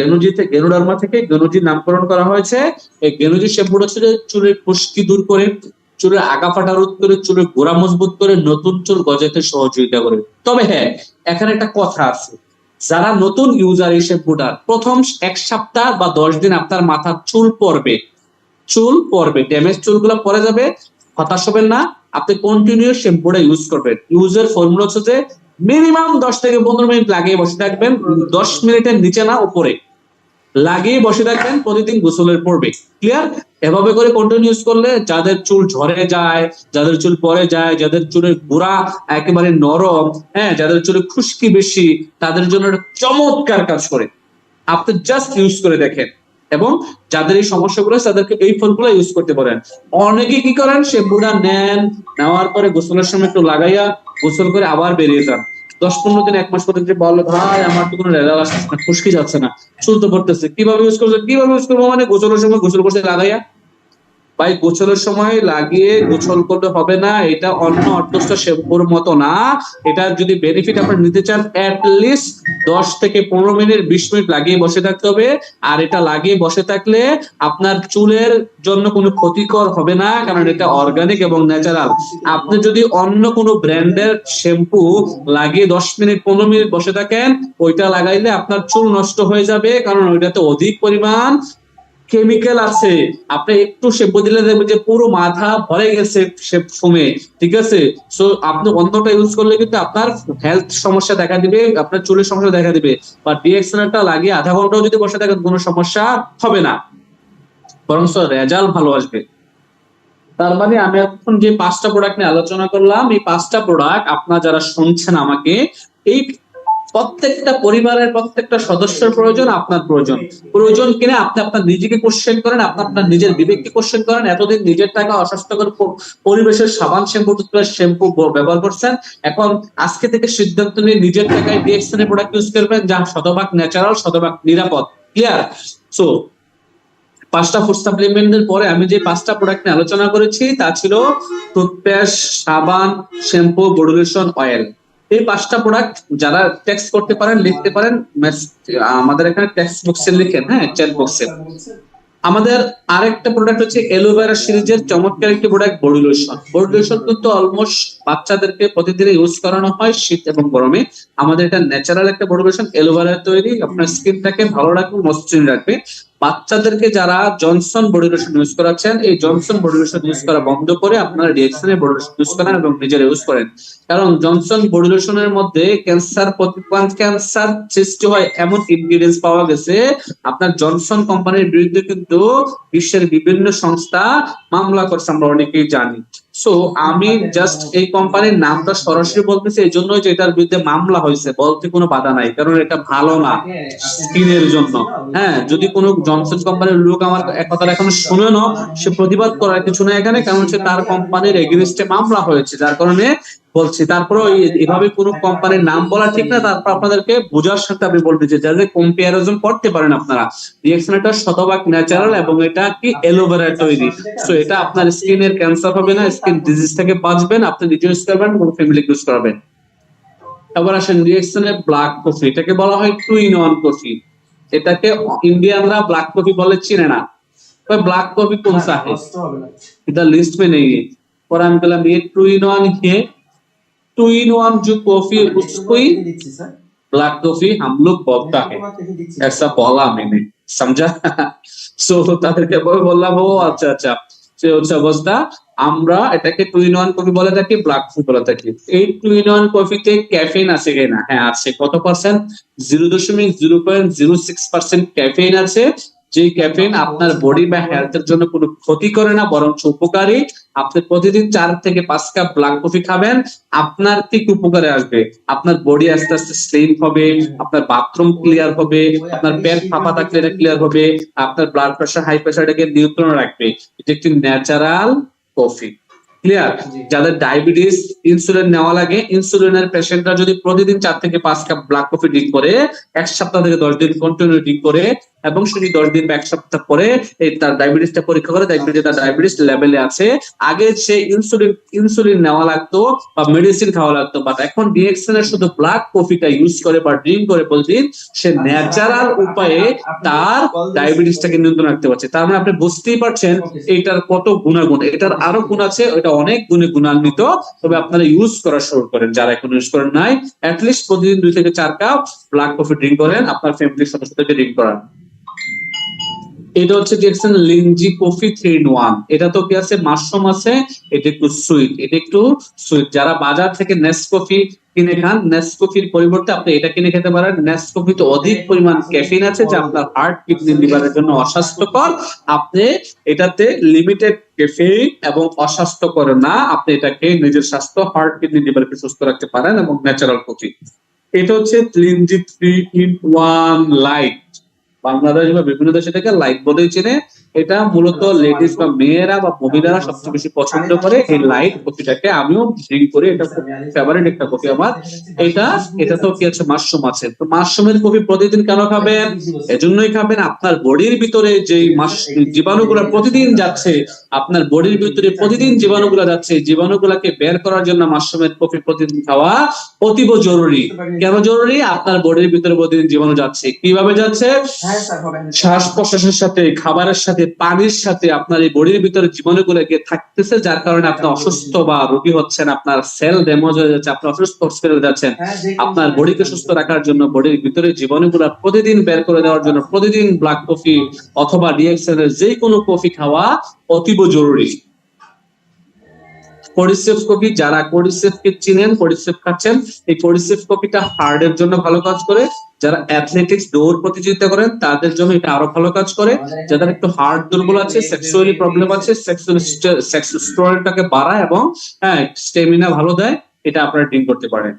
গেনুজিতে গেনুডার্মা থেকে গেনুজি নামকরণ করা হয়েছে। এই গেনুজি শ্যাম্পুটা হচ্ছে চুলের খুশকি দূর করে, চুলের আগা ফাটা রোধ করে, চুলের গোড়া মজবুত করে, নতুন চুল গজাতে সহযোগিতা করে। তবে হ্যাঁ এখানে একটা কথা আছে। যারা নতুন ইউজার এই শ্যাম্পুটার প্রথম এক সপ্তাহ বা দশ দিন আপনার মাথার চুল পড়বে। চুল পড়বে ড্যামেজ চুলগুলো পরে যাবে, হতাশ হবেন না, আপনি কন্টিনিউ শ্যাম্পুটা ইউজ করবেন। ইউজের ফর্মুলা হচ্ছে যে মিনিমাম দশ থেকে পনেরো মিনিট লাগিয়ে বসে থাকবেন, দশ মিনিটের নিচে না, উপরে। লাগিয়ে বসে থাকবেন প্রতিদিন গোসলের পড়বে ক্লিয়ার এভাবে করে কন্টিনিউ করলে যাদের চুল ঝরে যায়, যাদের চুল পরে যায়, যাদের চুলের গোড়া একেবারে নরম হ্যাঁ যাদের চুলে খুশকি বেশি, তাদের জন্য চমৎকার কাজ করে। আপনি জাস্ট ইউজ করে দেখেন। এবং যাদের এই সমস্যাগুলো তাদেরকে এই ফলগুলো ইউজ করতে পারেন অনেকে কি করেন, সে শ্যাম্পুটা নেন, নেওয়ার পরে গোসলের সময় একটু লাগাইয়া গোসল করে আবার বেরিয়ে যান। দশ পনেরো দিন, এক মাস পরে যদি ভাই, আমার তো কোনো রেজাল্ট আসছে না, খুশকি যাচ্ছে না চলতে পড়তেছে কীভাবে ইউজ করব, কীভাবে ইউজ করব? মানে গোসলের সময় গোসল করছে লাগাইয়া ভাই গোসলের সময় লাগিয়ে গোসল করলে হবে না, এটা অন্য অর্থস্থ শ্যাম্পুর মতো না। এটা যদি বেনিফিট আপনারা নিতে চান লিস্ট দশ থেকে পনেরো মিনিট, বিশ মিনিট লাগিয়ে বসে থাকতে হবে। আর এটা লাগিয়ে বসে থাকলে আপনার চুলের জন্য কোনো ক্ষতিকর হবে না, কারণ এটা অর্গানিক এবং ন্যাচারাল আপনি যদি অন্য কোনো ব্র্যান্ডের শ্যাম্পু লাগিয়ে দশ মিনিট, পনেরো মিনিট বসে থাকেন, ওইটা লাগাইলে আপনার চুল নষ্ট হয়ে যাবে, কারণ ওইটাতে অধিক পরিমাণ কেমিক্যাল আছে। আপনি একটু শ্যাম্পু দিলে দেখবেন যে পুরো মাথা ভরে গেছে ফোমে ঠিক আছে? সো আপনি অন্যটা ইউজ করলে কিন্তু আপনার হেলথ সমস্যা দেখা দিবে, আপনার চুলের সমস্যা দেখা দিবে। বা ডিএক্সএলটা লাগিয়ে আধা ঘন্টাও যদি বসে থাকেন, কোনো সমস্যা হবে না। বরং রেজাল্ট ভালো আসবে। তার মানে আমি এখন যে পাঁচটা প্রোডাক্ট নিয়ে আলোচনা করলাম, এই পাঁচটা প্রোডাক্ট আপনারা যারা শুনছেন আমাকে, এই প্রত্যেকটা পরিবারের প্রত্যেকটা সদস্যের প্রয়োজন, আপনার প্রয়োজন। প্রয়োজন কিনা আপনি আপনার নিজেকে কোশ্চেন করেন, আপনি আপনার নিজের বিবেককে কোশ্চেন করেন। এতদিন নিজের টাকা অস্বাস্থ্যকর পরিবেশের সাবান শ্যাম্পু, টুথপেস্ট শ্যাম্পু ব্যবহার করছেন। এখন আজকে থেকে সিদ্ধান্ত নিয়ে নিজের টাকায় ডিএক্সএন প্রোডাক্ট ইউজ করবেন, যা শতভাগ ন্যাচারাল শতভাগ নিরাপদ। ক্লিয়ার সো পাঁচটা ফুড সাপ্লিমেন্টের পরে আমি যে পাঁচটা প্রোডাক্ট নিয়ে আলোচনা করেছি, তা ছিল টুথপেস্ট, সাবান, শ্যাম্পু বডি লোশন অয়েল এই পাঁচটা প্রোডাক্ট যারা টেক্সট করতে পারেন, লিখতে পারেন আমাদের এখানে টেক্সট বক্সে লিখেন হ্যাঁ চ্যাট বক্সে আমাদের আরেকটা প্রোডাক্ট হচ্ছে এলোভেরা সিরিজের চমৎকার একটি product body lotion body lotion কিন্তু অলমোস্ট বাচ্চাদেরকে প্রতিদিন ইউজ করানো হয় শীত এবং গরমে। আমাদের এটা ন্যাচারাল একটা বডি লোশন এলোভেরা তৈরি। আপনার স্কিনটাকে ভালো রাখবে, মসৃণ রাখবে। বাচ্চাদেরকে যারা জনসন বডি লোশন ইউজ করাচ্ছেন, এই জনসন বডি লোশন ইউজ করা বন্ধ করে আপনারা ডিএক্সনের বডি লোশন ইউজ করেন এবং নিজেরা ইউজ করেন। কারণ জনসন বডি লোশনের মধ্যে ক্যান্সার ক্যান্সার সৃষ্টি হয় এমন ইনগ্রিডিয়েন্টস পাওয়া গেছে। আপনার জনসন কোম্পানির বিরুদ্ধে কিন্তু বিশ্বের বিভিন্ন সংস্থা মামলা করছে, আমরা অনেকেই জানি। সো আমি জাস্ট এই কোম্পানির নামটা সরাসরি বলতেছি, এই জন্য যে এটার বিরুদ্ধে মামলা হয়েছে, বলতে কোনো বাধা নাই, কারণ এটা ভালো না স্কিনের জন্য। হ্যাঁ যদি কোনো জনসন কোম্পানির লোক আমার কথাটা এখন শুনে না সে প্রতিবাদ করার কিছু না এখানে, কারণ হচ্ছে তার কোম্পানির এগেনস্টে মামলা হয়েছে, যার কারণে বলছি। তারপরে এভাবে কোনো কোম্পানির নাম বলা ঠিক না, তারপর আপনাদেরকে বোঝার সাথে আমি বলতে চাই যাতে কম্পারিজন করতে পারেন আপনারা রিয়েকশন এটা শতভাগ ন্যাচারাল এবং এটা কি এলোভেরা তৈরি। সো এটা আপনার স্কিনের ক্যান্সার হবে না স্কিন ডিজিজ থেকে বাঁচবেন, আপনি নিজে ইউজ করবেন এবং ফ্যামিলি ইউজ করবেন। এবার আসেন রিয়েকশনের ব্ল্যাক কফি এটাকে বলা হয় টু ইন ওয়ান কফি এটাকে ইন্ডিয়ানরা ব্ল্যাক কফি বলে চিনে না ব্ল্যাক कॉफी कौन सा है इधर लिस्ट में नहीं है और हम बोला ये टू इन वन है टू इन वन जो कॉफी है उसको ही ब्लैक कॉफी हम लोग बोलता है ऐसा बोला मैंने समझा সো তাদেরকে বলে বললাম ও আচ্ছা আচ্ছা হচ্ছে অবস্থা, আমরা এটাকে টু ইন ওয়ান কফি বলে থাকি ব্ল্যাক কফি বলে থাকি। এই টু ইন ওয়ান কফিতে ক্যাফেইন আছে কিনা হ্যাঁ আছে। কত পার্সেন্ট জিরো দশমিক zero point zero six percent caffeine আছে। যে ক্যাফিন আপনার বডি বা হেলথ এর জন্য কোনো ক্ষতি করে না বরং উপকারী। আপনি প্রতিদিন চার থেকে পাঁচ কাপ ব্ল্যাক কফি খাবেন, আপনার কি কি উপকারে আসবে। আপনার বডি আস্তে আস্তে স্লিম হবে, আপনার বাথরুম ক্লিয়ার হবে, আপনার পেট ফাঁপা থাকলে এটা ক্লিয়ার হবে, আপনার ব্লাড প্রেশার হাই প্রেশারটাকে নিয়ন্ত্রণ রাখবে। এটা একটি ন্যাচারাল কফি ক্লিয়ার যাদের ডায়াবেটিস ইনসুলিন নেওয়া লাগে ইনসুলিনের পেশেন্টরা যদি প্রতিদিন চার থেকে পাঁচ কাপ ব্ল্যাক কফি ড্রিঙ্ক করে এক সপ্তাহ থেকে দশ দিন কন্টিনিউ ড্রিঙ্ক করে এবং যদি দশ দিন বা এক সপ্তাহ পরে এই তার ডায়াবেটিসটা পরীক্ষা করে দেখবে যে তার ডায়াবেটিস লেভেলে আছে। আগে সে ইনসুলিন ইনসুলিন নেওয়া লাগতো বা মেডিসিন খাওয়া লাগতো বাট এখন ডিএক্সএন এর শুধু ব্ল্যাক কফিটা ইউজ করে বা ড্রিঙ্ক করে প্রতিদিন সে ন্যাচারাল উপায়ে তার ডায়াবেটিসটাকে নিয়ন্ত্রণ রাখতে পারছে। তার মানে আপনি বুঝতেই পারছেন এটার কত গুণাগুণ। এটার আরও গুণ আছে এটা অনেক গুণে গুণান্বিত, তবে আপনারা ইউজ করা শুরু করেন। যারা এখন ইউজ করেন নাই অ্যাটলিস্ট প্রতিদিন দুই থেকে চার কাপ ব্ল্যাক কফি ড্রিঙ্ক করেন, আপনার ফ্যামিলির সদস্যদেরকে ড্রিঙ্ক করান। এটা হচ্ছে দেখছেন Lingzhi coffee three in one. এটা তো কি আছে? মাশরুম আছে। এটা একটু সুইট। এটা একটু সুইট। যারা বাজার থেকে নেস কফি কিনে খান নেস কফির পরিবর্তে আপনি এটা কিনে খেতে পারেন। নেস কফিতে অধিক পরিমাণ ক্যাফিন আছে, যা আপনার হার্ট কিডনি লিভারের জন্য অস্বাস্থ্যকর। আপনি এটাতে লিমিটেড ক্যাফেইন এবং অস্বাস্থ্যকর না, আপনি এটাকে নিজের স্বাস্থ্য হার্ট কিডনি লিভারকে সুস্থ রাখতে পারেন এবং ন্যাচারাল কফি এটা হচ্ছে Lingzhi three in one light. Bangladesh বা বিভিন্ন দেশে থেকে লাইট বলেই চেনে। এটা মূলত লেডিস বা মেয়েরা বা মহিলারা সবচেয়ে বেশি পছন্দ করে এই লাইট কফিটাকে আমিও ড্রিঙ্ক করি এটা ফেভারিট একটা কফি আমার। এটা এটা তো কি আছে? মাশরুম আছে। তো মাশরুমের কফি প্রতিদিন কেন খাবেন? এজন্যই খাবেন। আপনার বডির ভিতরে যে জীবাণুগুলো প্রতিদিন যাচ্ছে আপনার বডির ভিতরে প্রতিদিন জীবাণুগুলো যাচ্ছে জীবাণুগুলাকে বের করার জন্য মাশরুমের কফি প্রতিদিন খাওয়া অতীব জরুরি। কেন জরুরি? আপনার বডির ভিতরে প্রতিদিন জীবাণু যাচ্ছে। কীভাবে যাচ্ছে? শ্বাস প্রশ্বাসের সাথে খাবারের সাথে পানির সাথে আপনার এই বডির ভিতরে জীবাণুগুলোকে থাকতেছে যার কারণে আপনি অসুস্থ বা রোগী হচ্ছেন আপনার সেল ড্যামেজ হয়ে যাচ্ছে আপনি অসুস্থ হয়ে যাচ্ছেন আপনার বডিকে সুস্থ রাখার জন্য বডির ভিতরে জীবাণুগুলো প্রতিদিন বের করে দেওয়ার জন্য প্রতিদিন ব্ল্যাক কফি অথবা ডিএক্সএল এর যে কোনো কফি খাওয়া অতীব জরুরি। করিসেফ কফি যারা করিসেফ কে চিনেন করিসেফ খাচ্ছেন, এই করিসেফ কফিটা হার্ট এর জন্য ভালো কাজ করে। যারা অ্যাথলেটিক্স দৌড় প্রতিযোগিতা করেন, তাদের জন্য এটা আরও ভালো কাজ করে। যাদের একটু হার্ট দুর্বল আছে সেক্সুয়ালি প্রবলেম আছে সেক্স স্টোরেজটাকে বাড়ায় এবং হ্যাঁ স্টেমিনা ভালো দেয়, এটা আপনারা ড্রিঙ্ক করতে পারেন।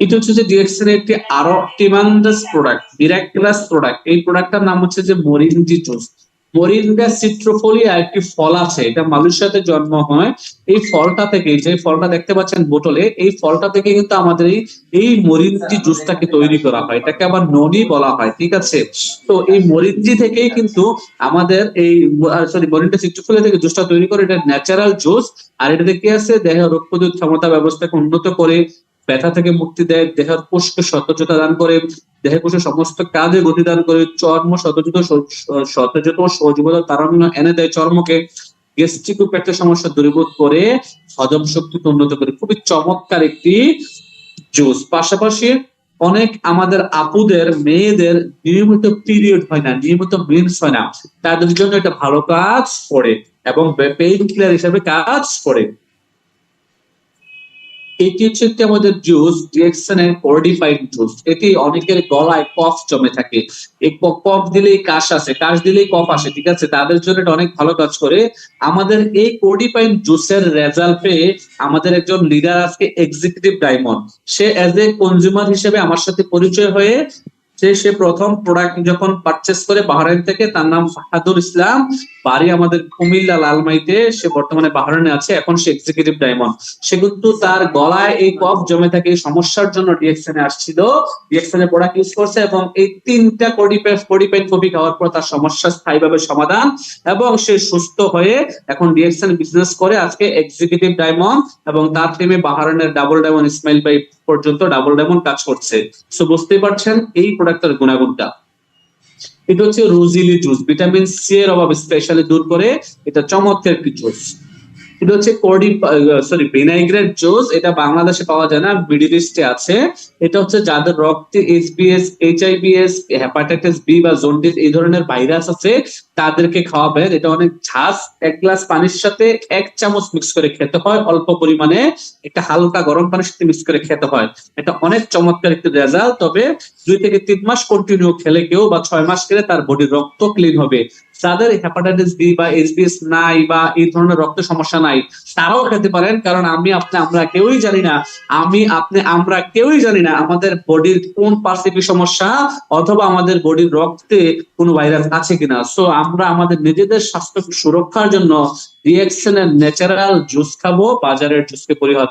এটা হচ্ছে যে ডিএক্সের একটি আরও টিমান্ডাস প্রোডাক্ট মিরাকুলাস প্রোডাক্ট এই প্রোডাক্টটার নাম হচ্ছে যে মরিনজি জুস মরিনগা সিট্রোফোলিয়া একটি ফল আছে, এটা মালয়েশিয়াতে জন্ম হয়। এই ফলটা থেকে, যে ফলটা দেখতে পাচ্ছেন বোতলে, এই ফলটা থেকে কিন্তু আমাদের এই এই মরিনজি জুসটাকে তৈরি করা হয়। এটাকে আবার ননি বলা হয়, ঠিক আছে? তো এই মরিনজি থেকেই কিন্তু আমাদের এই সরি মরিনটা সিট্রোফোলিয়া থেকে জুসটা তৈরি করে, এটা ন্যাচারাল জুস। আর এটা দেখে আছে? দেহ রোগ প্রতিরোধ ক্ষমতা ব্যবস্থাকে উন্নত করে ব্যথা থেকে মুক্তি দেয়, দেহের কোষকে সতেজতা দান করে, দেহের কোষের সমস্ত কাজে গতি দান করে, চর্ম সতেজত সতেজত সজীবতা তারুণ্য এনে দেয় চর্মকে। গ্যাস্ট্রিক পেটের সমস্যা দূরীভূত করে হজম শক্তিকে উন্নত করে। খুবই চমৎকার একটি জুস পাশাপাশি অনেক আমাদের আপুদের, মেয়েদের নিয়মিত পিরিয়ড হয় না, নিয়মিত মেন্স হয় না। তাদের জন্য এটা ভালো কাজ করে এবং পেইন কিলার হিসাবে কাজ করে। এটি হচ্ছে একটি আমাদের জুস ডিএক্সনের কোর্ডিফাইড জুস এটি অনেকের গলায় কফ জমে থাকে। এই কফ দিলেই কাশ আসে, কাশ দিলেই কফ আসে, ঠিক আছে? তাদের জন্য এটা অনেক ভালো কাজ করে। আমাদের এই কোর্ডিফাইড জুসের রেজাল্ট পেয়ে আমাদের একজন লিডার আজকে এক্সিকিউটিভ ডায়মন্ড। সে এজ এ কনজিউমার হিসেবে আমার সাথে পরিচয় হয়ে যে সে প্রথম প্রোডাক্ট যখন পারচেস করে বাহারাইন থেকে, তার নাম ফাহাদুর ইসলাম। বাড়ি আমাদের কুমিল্লা লালমাইতে, সে বর্তমানে বাহারাইনে আছে। এখন সে এক্সিকিউটিভ ডায়মন্ড সে কিন্তু তার গলায় এই কফ জমে থাকে, এই সমস্যার জন্য ডিএক্সএনে আসছিল। ডিএক্সএন প্রোডাক্ট ইউজ করছে এবং এই তিনটা কোডিপেন কোডিপেন কপি খাওয়ার পর তার সমস্যা স্থায়ীভাবে সমাধান এবং সে সুস্থ হয়ে এখন ডিএক্সএন বিজনেস করে, আজকে এক্সিকিউটিভ ডায়মন্ড এবং তার টিমে বাহারাইনের ডাবল ডায়মন্ড ইসমাইল ভাই পর্যন্ত ডাবল ডায়মন্ড কাজ করছে। সো বুঝতে পারছেন এই প্রোডাক্টের গুণাগুণটা। এটা হচ্ছে রোজিলি জুস ভিটামিন সি এর অভাব স্পেশালি দূর করে এটা চমৎকার একটি জুস এটা হচ্ছে কোডি সরি ভিনাইগ্রেট জুস এটা বাংলাদেশে পাওয়া যায় না মিডিল ইস্টে আছে। এটা হচ্ছে যাদের রক্তে এইচবিএস এইচআইবিএস হেপাটাইটিস বি বা জন্ডিস এই ধরনের ভাইরাস আছে, তাদেরকে খাওয়াবেন। এটা অনেক ঝাঁস এক গ্লাস পানির সাথে এক চামচ মিক্স করে খেতে হয়। অল্প পরিমাণে একটা হালকা গরম পানির সাথে মিক্স করে খেতে হয়। এটা অনেক চমৎকার একটি রেজাল্ট তবে দুই থেকে তিন মাস কন্টিনিউ খেলে কেউ বা ছয় মাস খেলে তার বডির রক্ত ক্লিন হবে। যাদের হেপাটাইটিস বি বা এইচবিএস নাই বা এই ধরনের রক্ত সমস্যা নাই, তারাও খেতে পারেন। কারণ আমি আপনি, আমরা কেউই জানি না। আমি আপনি, আমরা কেউই জানি না আমাদের বডির কোন পার্শ্বে কি সমস্যা অথবা আমাদের বডির রক্তে কোনো ভাইরাস আছে কিনা। সো আমরা আমাদের নিজেদের স্বাস্থ্য সুরক্ষার জন্য রিয়াকশনের ন্যাচারাল জুস খাব, বাজারের জুসকে পরিহার